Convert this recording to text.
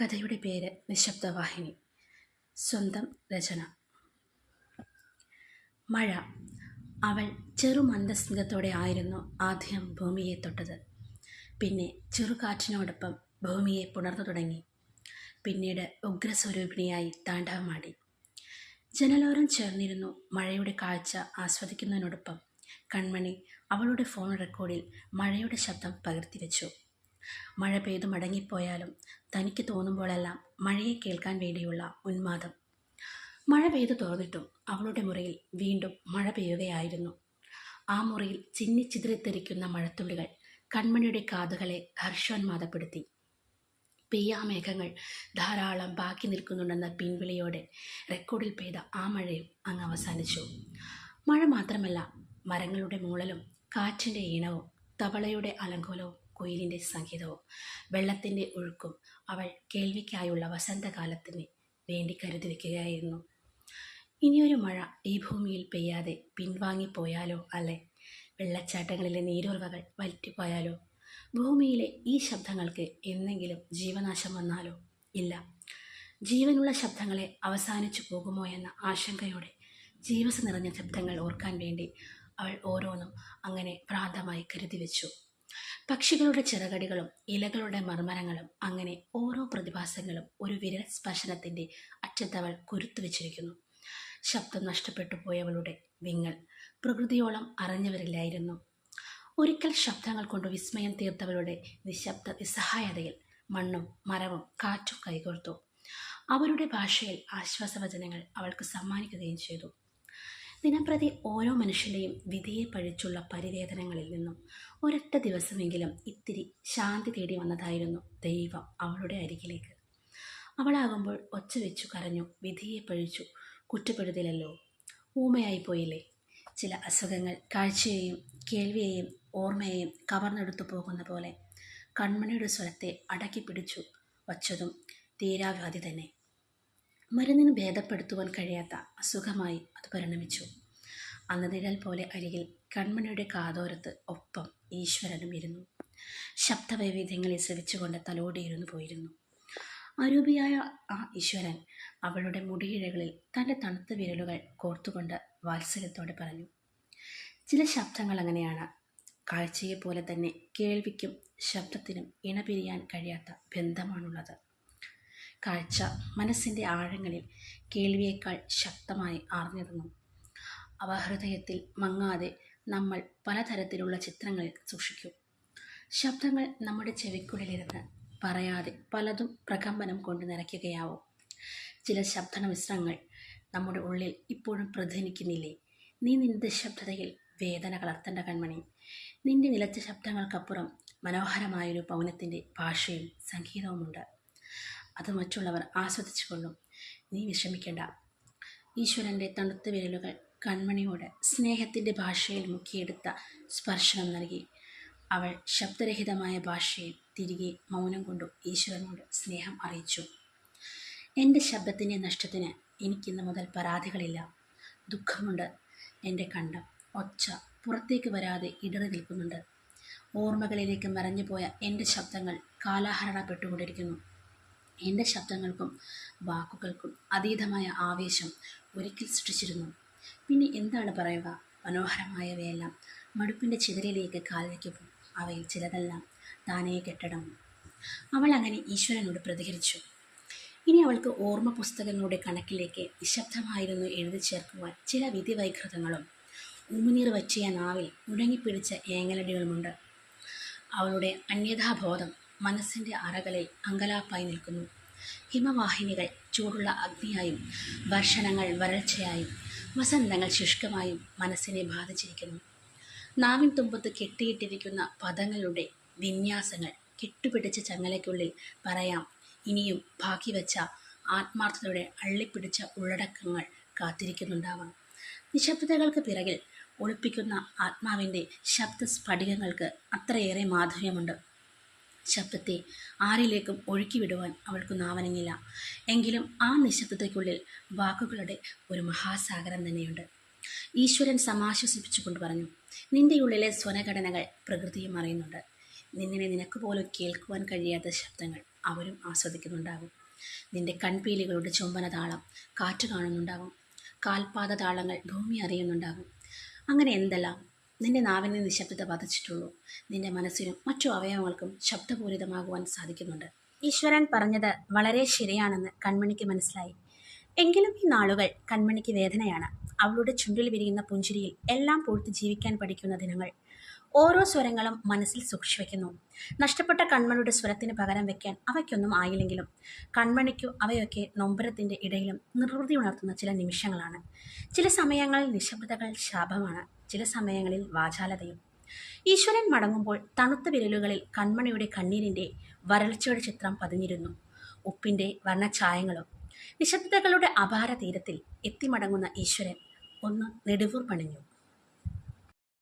കഥയുടെ പേര് നിശബ്ദവാഹിനി. സ്വന്തം രചന. മഴ. അവൾ ചെറു മന്ദസ്മിതത്തോടെ ആയിരുന്നു ആദ്യം ഭൂമിയെ തൊട്ടത്. പിന്നെ ചെറുകാറ്റിനോടൊപ്പം ഭൂമിയെ പുണർന്നു തുടങ്ങി. പിന്നീട് ഉഗ്രസ്വരൂപിണിയായി താണ്ഡവമാടി ജനലോരം ചേർന്നിരുന്നു മഴയുടെ കാഴ്ച ആസ്വദിക്കുന്നതിനോടൊപ്പം. കൺമണി അവളുടെ ഫോൺ റെക്കോർഡിൽ മഴയുടെ ശബ്ദം പകർത്തിവെച്ചു. മഴ പെയ്തു മടങ്ങിപ്പോയാലും തനിക്ക് തോന്നുമ്പോഴെല്ലാം മഴയെ കേൾക്കാൻ വേണ്ടിയുള്ള ഉന്മാദം. മഴ പെയ്തു തുറന്നിട്ടും അവളുടെ മുറിയിൽ വീണ്ടും മഴ പെയ്യുകയായിരുന്നു. ആ മുറിയിൽ ചിന്നിച്ചിതിരിത്തിരിക്കുന്ന മഴത്തുള്ളികൾ കൺമണിയുടെ കാതുകളെ ഹർഷോന്മാദപ്പെടുത്തി. പെയ്യാമേഘങ്ങൾ ധാരാളം ബാക്കി നിൽക്കുന്നുണ്ടെന്ന പിൻവിളിയോടെ റെക്കോർഡിൽ പെയ്ത ആ മഴയും അങ്ങ് അവസാനിച്ചു. മഴ മാത്രമല്ല മരങ്ങളുടെ മൂളലും കാറ്റിന്റെ ഈണവും തവളയുടെ അലങ്കോലവും കുയിലിന്റെ സംഗീതവും വെള്ളത്തിന്റെ ഒഴുക്കും അവൾ കേൾവിക്കായുള്ള വസന്തകാലത്തിന് വേണ്ടി കരുതി വയ്ക്കുകയായിരുന്നു ഇനിയൊരു മഴ ഈ ഭൂമിയിൽ പെയ്യാതെ പിൻവാങ്ങിപ്പോയാലോ അല്ലെ? വെള്ളച്ചാട്ടങ്ങളിലെ നീരുറവകൾ വറ്റിപ്പോയാലോ? ഭൂമിയിലെ ഈ ശബ്ദങ്ങൾക്ക് എന്നെങ്കിലും ജീവനാശം വന്നാലോ? ഇല്ല. ജീവനുള്ള ശബ്ദങ്ങളെ അവസാനിച്ചു പോകുമോ എന്ന ആശങ്കയോടെ ജീവസ് നിറഞ്ഞ ശബ്ദങ്ങൾ ഓർക്കാൻ വേണ്ടി അവൾ ഓരോന്നും അങ്ങനെ ഭ്രാന്തമായി കരുതി വെച്ചു പക്ഷികളുടെ ചിറകടികളും ഇലകളുടെ മർമ്മരങ്ങളും അങ്ങനെ ഓരോ പ്രതിഭാസങ്ങളും ഒരു വിരൽ സ്പർശനത്തിന്റെ അറ്റത്തവൾ കുരുത്തു വെച്ചിരിക്കുന്നു. ശബ്ദം നഷ്ടപ്പെട്ടു പോയവളുടെ വിങ്ങൽ പ്രകൃതിയോളം അറിഞ്ഞവരില്ലായിരുന്നു. ഒരിക്കൽ ശബ്ദങ്ങൾ കൊണ്ട് വിസ്മയം തീർത്തവളുടെ നിശബ്ദ നിസ്സഹായതയിൽ മണ്ണും മരവും കാറ്റും കൈകോർത്തു. അവരുടെ ഭാഷയിൽ ആശ്വാസവചനങ്ങൾ അവൾക്ക് സമ്മാനിക്കുകയും ചെയ്തു. ദിനംപ്രതി ഓരോ മനുഷ്യന്റെയും വിധിയെ പഴിച്ചുള്ള പരിവേദനങ്ങളിൽ നിന്നും ഒരൊറ്റ ദിവസമെങ്കിലും ഇത്തിരി ശാന്തി തേടി വന്നതായിരുന്നു ദൈവം അവളുടെ അരികിലേക്ക്. അവളാകുമ്പോൾ ഒച്ച വെച്ചു കരഞ്ഞു വിധിയെ പഴിച്ചു കുറ്റപ്പെടുത്തില്ലല്ലോ. ഊമയായി പോയില്ലേ? ചില അസുഖങ്ങൾ കാഴ്ചയെയും കേൾവിയെയും ഓർമ്മയെയും കവർന്നെടുത്തു പോകുന്ന പോലെ കൺമണിയുടെ സ്വരത്തെ അടക്കി പിടിച്ചു വച്ചതും തീരാവ്യാധി തന്നെ. മരുന്നിന് ഭേദപ്പെടുത്തുവാൻ കഴിയാത്ത അസുഖമായി അത് പരിണമിച്ചു. അന്നതിഴൽ പോലെ അരികിൽ കൺമണിയുടെ കാതോരത്ത് ഒപ്പം ഈശ്വരനും ഇരുന്നു. ശബ്ദവൈവിധ്യങ്ങളെ ശ്രവിച്ചുകൊണ്ട് തലോടിയിരുന്നു പോയിരുന്നു. അരൂപിയായ ആ ഈശ്വരൻ അവളുടെ മുടിയിഴകളിൽ തന്റെ തണുത്ത വിരലുകൾ കോർത്തുകൊണ്ട് വാത്സല്യത്തോടെ പറഞ്ഞു ചില ശബ്ദങ്ങൾ അങ്ങനെയാണ്. കാഴ്ചയെ പോലെ തന്നെ കേൾവിക്കും ശബ്ദത്തിനും ഇണപിരിയാൻ കഴിയാത്ത ബന്ധമാണുള്ളത്. കാഴ്ച മനസ്സിന്റെ ആഴങ്ങളിൽ കേൾവിയേക്കാൾ ശക്തമായി ആർന്നിരുന്നു. അവ ഹൃദയത്തിൽ മങ്ങാതെ നമ്മൾ പലതരത്തിലുള്ള ചിത്രങ്ങൾ സൂക്ഷിക്കും. ശബ്ദങ്ങൾ നമ്മുടെ ചെവിക്കുള്ളിലിരുന്ന് പറയാതെ പലതും പ്രകമ്പനം കൊണ്ട് നിറയ്ക്കുകയാവും ചില ശബ്ദ മിശ്രങ്ങൾ നമ്മുടെ ഉള്ളിൽ ഇപ്പോഴും പ്രതിനിക്കുന്നില്ലേ നീ നിന്റെ ശബ്ദതയിൽ വേദന കളർത്തേണ്ട കൺമണി. നിന്റെ നിലച്ച ശബ്ദങ്ങൾക്കപ്പുറം മനോഹരമായൊരു പൗനത്തിന്റെ ഭാഷയും സംഗീതവുമുണ്ട്. അത് മറ്റുള്ളവർ ആസ്വദിച്ചുകൊള്ളും. നീ വിഷമിക്കേണ്ട. ഈശ്വരന്റെ തണുത്ത വിരലുകൾ കൺമണിയോട് സ്നേഹത്തിന്റെ ഭാഷയിൽ മുക്കിയെടുത്ത സ്പർശനം നൽകി. അവൾ ശബ്ദരഹിതമായ ഭാഷയിൽ തിരികെ മൗനം കൊണ്ടു ഈശ്വരനോട് സ്നേഹം അറിയിച്ചു. എന്റെ ശബ്ദത്തിന്റെ നഷ്ടത്തിന് എനിക്കിന്ന് മുതൽ പരാതികളില്ല. ദുഃഖമുണ്ട് എന്റെ കണ്ടം. ഒച്ച പുറത്തേക്ക് വരാതെ ഇടറി നിൽക്കുന്നുണ്ട്. ഓർമ്മകളിലേക്ക് മറഞ്ഞുപോയ എന്റെ ശബ്ദങ്ങൾ കാലാഹരണപ്പെട്ടുകൊണ്ടിരിക്കുന്നു. എന്റെ ശബ്ദങ്ങൾക്കും വാക്കുകൾക്കും അതീതമായ ആവേശം ഒരിക്കൽ സൃഷ്ടിച്ചിരുന്നു. പിന്നെ എന്താണ് പറയുക? മനോഹരമായവയെല്ലാം മടുപ്പിന്റെ ചിതലിലേക്ക് കാൽ വയ്ക്കുമ്പോൾ അവയിൽ ചിലതെല്ലാം താനേ കെട്ടടങ്ങും. അവൾ അങ്ങനെ ഈശ്വരനോട് പ്രതികരിച്ചു. ഇനി അവൾക്ക് ഓർമ്മ പുസ്തകങ്ങളുടെ കണക്കിലേക്ക് നിശബ്ദമായിരുന്നു എഴുതി ചേർക്കുവാൻ ചില വിധിവൈകൃതങ്ങളും. ഉമിനീർ വറ്റിയ നാവിൽ മുഴങ്ങിപ്പിടിച്ച ഏങ്ങലടികളുമുണ്ട്. അവളുടെ അന്യഥാബോധം മനസ്സിന്റെ അറകളിൽ അങ്കലാപ്പായി നിൽക്കുന്നു. ഹിമവാഹിനികൾ ചൂടുള്ള അഗ്നിയായും വർഷണങ്ങൾ വരൾച്ചയായും വസന്തങ്ങൾ ശുഷ്കമായും മനസ്സിനെ ബാധിച്ചിരിക്കുന്നു. നാവിൻ തുമ്പത്ത് കെട്ടിയിട്ടിരിക്കുന്ന പദങ്ങളുടെ വിന്യാസങ്ങൾ കെട്ടുപിടിച്ച ചങ്ങലയ്ക്കുള്ളിൽ പറയാം ഇനിയും ബാക്കി വെച്ച ആത്മാർത്ഥതയുടെ അള്ളിപ്പിടിച്ച ഉള്ളടക്കങ്ങൾ കാത്തിരിക്കുന്നുണ്ടാവാം. നിശബ്ദതകൾക്ക് പിറകിൽ ഒളിപ്പിക്കുന്ന ആത്മാവിന്റെ ശബ്ദ സ്ഫടികങ്ങൾക്ക് അത്രയേറെ മാധുര്യമുണ്ട്. ശബ്ദത്തെ ആരിലേക്കും ഒഴുക്കിവിടുവാൻ അവൾക്ക് നാവനങ്ങില്ല. എങ്കിലും ആ നിശബ്ദതയ്ക്കുള്ളിൽ വാക്കുകളുടെ ഒരു മഹാസാഗരം തന്നെയുണ്ട്. ഈശ്വരൻ സമാശ്വസിപ്പിച്ചുകൊണ്ട് പറഞ്ഞു നിന്റെ ഉള്ളിലെ സ്വനഘടനകൾ പ്രകൃതിയും അറിയുന്നുണ്ട്. നിന്നിനെ നിനക്ക് പോലും കേൾക്കുവാൻ കഴിയാത്ത ശബ്ദങ്ങൾ അവരും ആസ്വദിക്കുന്നുണ്ടാകും. നിന്റെ കൺപീലികളുടെ ചുംബന താളം കാറ്റ് കാണുന്നുണ്ടാകും. കാൽപാത താളങ്ങൾ ഭൂമി അറിയുന്നുണ്ടാകും. അങ്ങനെ എന്തെല്ലാം നിന്റെ നാവിന് നിശബ്ദത പതച്ചിട്ടുള്ളൂ നിന്റെ മനസ്സിനും മറ്റു അവയവങ്ങൾക്കും ശബ്ദപൂരിതമാകുവാൻ സാധിക്കുന്നുണ്ട്. ഈശ്വരൻ പറഞ്ഞത് വളരെ ശരിയാണെന്ന് കൺമണിക്ക് മനസ്സിലായി. എങ്കിലും ഈ നാളുകൾ കൺമണിക്ക് വേദനയാണ്. അവളുടെ ചുണ്ടിൽ വിരിയുന്ന പുഞ്ചിരിയിൽ എല്ലാം പൂഴ്ത്തി ജീവിക്കാൻ പഠിക്കുന്ന ദിനങ്ങൾ. ഓരോ സ്വരങ്ങളും മനസ്സിൽ സൂക്ഷിച്ചു നഷ്ടപ്പെട്ട കൺമണിയുടെ സ്വരത്തിന് പകരം വെക്കാൻ അവയ്ക്കൊന്നും ആയില്ലെങ്കിലും കൺമണിക്കു അവയൊക്കെ നൊമ്പരത്തിന്റെ ഇടയിലും നിർവൃതി ഉണർത്തുന്ന ചില നിമിഷങ്ങളാണ്. ചില സമയങ്ങളിൽ നിശബ്ദതകൾ ശാപമാണ്. ചില സമയങ്ങളിൽ വാചാലതയും. ഈശ്വരൻ മടങ്ങുമ്പോൾ തണുത്ത വിരലുകളിൽ കൺമണിയുടെ കണ്ണീരിന്റെ വരൾച്ചയുടെ ചിത്രം പതിഞ്ഞിരുന്നു. ഉപ്പിന്റെ വർണഛായങ്ങളും നിശബ്ദതകളുടെ അപാര തീരത്തിൽ എത്തിമടങ്ങുന്ന ഈശ്വരൻ ഒന്ന് നെടുവൂർ പണിഞ്ഞു.